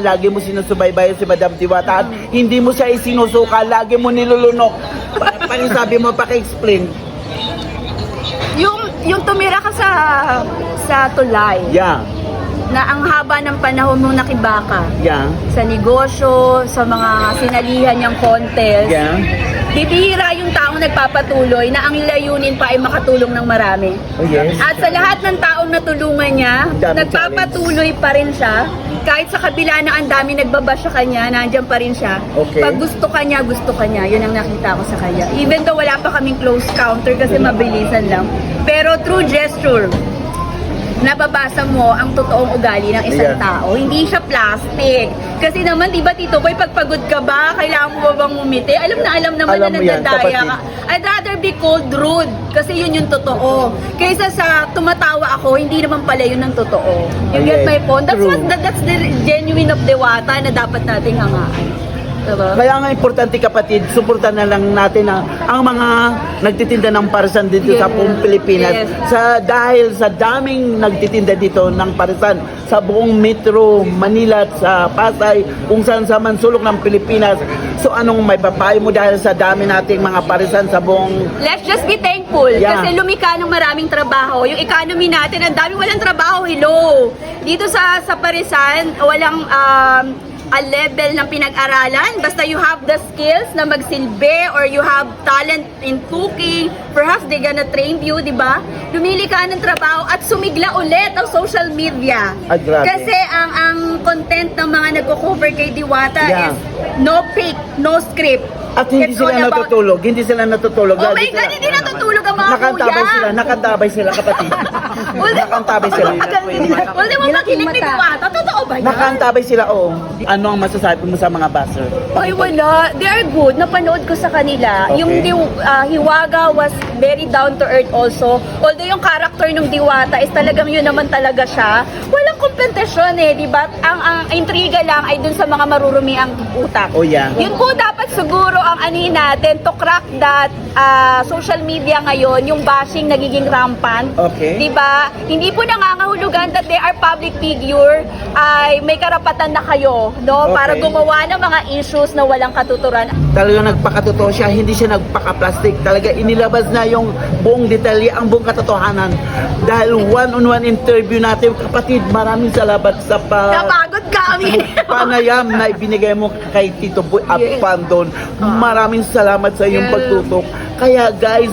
Lagi mo sinusubaybayan si Madam Diwata at hindi mo siya isinusuka, lagi mo nilulunok. Pa- Pakisabi mo, paki-explain. Yung, yung tumira ka sa, sa tulay, Yeah, na ang haba ng panahon mo nakibaka yeah, sa negosyo, sa mga sinalihan niyang contest, yeah. bibihira yung taong nagpapatuloy na ang layunin pa ay makatulong ng marami. Oh, yes. At sa lahat ng taong natulungan niya, Dami nagpapatuloy pa rin siya. Kahit sa kabila na ang dami nagbabas sa kanya, nandiyan pa rin siya. Okay. Pag gusto ka niya, gusto ka niya. Yun ang nakita ko sa kanya. Even though wala pa kaming close counter kasi mabilisan lang. Pero through gesture, nababasa mo ang totoong ugali ng isang Yeah. tao. Hindi siya plastic. Kasi naman, di ba, Tito Boy, pag pagod ka ba, kailangan mo ba bang umiti? Alam na alam naman Alam na nagdadaya ka. I'd rather be called rude kasi yun yung totoo. Kaysa sa tumatawa ako, hindi naman pala yun ang totoo. You get Okay, my point? That's what that, that's the genuine of Dewata na dapat nating hangaan. Diba? Kaya nga importante kapatid, suportan na lang natin ang, ang mga nagtitinda ng parisan dito sa Yes. buong Pilipinas. Yes. Sa dahil sa daming nagtitinda dito ng parisan sa buong Metro Manila at sa Pasay, kung saan sa man sulok ng Pilipinas. So anong may papayo mo dahil sa dami nating mga parisan sa buong Let's just be thankful Yeah. kasi lumika ng maraming trabaho. Yung economy natin, ang daming walang trabaho. Hello! Dito sa sa Parisan, walang um, a level ng pinag-aralan. Basta you have the skills na magsilbi or you have talent in cooking, perhaps they gonna train you, di ba? Lumili ka ng trabaho at sumigla ulit ang social media. Ah, grabe. Kasi ang ang content ng mga nagko-cover kay Diwata Yeah. is no fake, no script. At hindi sila about natutulog, hindi sila natutulog. Oh Lagi my God, sila- hindi natutulog ang mga Nakantabay kuya. sila, nakantabay sila kapatid. Nakantabay sila. Di mo makinig ni Diwata. Totoo ba yan? Nakantabay sila, oo. Ano ang masasabi mo sa mga buzzer? Ay, wala. They are good. Napanood ko sa kanila. Okay. Yung di, ah, Hiwaga was very down to earth also. Although yung character ng Diwata is talagang yun naman talaga siya. Walang kompetisyon eh, di ba? Ang, ang intriga lang ay dun sa mga marurumi ang utak. Oh, yeah. Yun po dapat siguro ang ani natin to crack that ah, social media ngayon, yung bashing nagiging rampant. Okay. Di ba? Hindi po nangangahulugan that they are public figure ay may karapatan na kayo, no? Para Okay. gumawa ng mga issues na walang katuturan. Talagang nagpakatotoo siya, hindi siya nagpaka-plastic. Talaga inilabas na yung buong detalye, ang buong katotohanan. Dahil one-on-one interview natin, kapatid, maraming salamat sa pa... Napagod kami. panayam na ibinigay mo kay Tito Boy at Yes. Pandon. Maraming salamat sa iyong Yes. pagtutok. Kaya guys,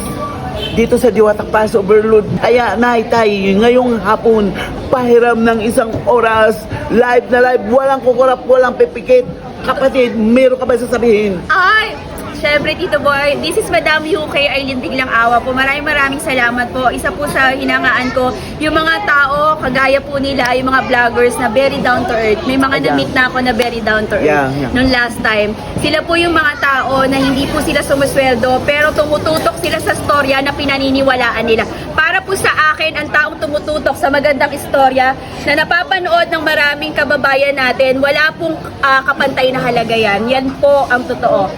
dito sa Diwata Pass Overload, kaya nay tay, ngayong hapon, pahiram ng isang oras, live na live, walang kukurap, walang pipikit. Kapatid, meron ka ba sasabihin? Ay, Siyempre, Tito Boy, this is Madam UK Arlene Biglang Awa po. Maraming maraming salamat po. Isa po sa hinangaan ko, yung mga tao, kagaya po nila, yung mga vloggers na very down to earth. May mga Yeah. na-meet na ako na very down to earth Yeah, yeah. nung last time. Sila po yung mga tao na hindi po sila sumusweldo, pero tumututok sila sa storya na pinaniniwalaan nila. Para po sa akin, ang taong tumututok sa magandang istorya na napapanood ng maraming kababayan natin, wala pong ah, kapantay na halaga yan. Yan po ang totoo.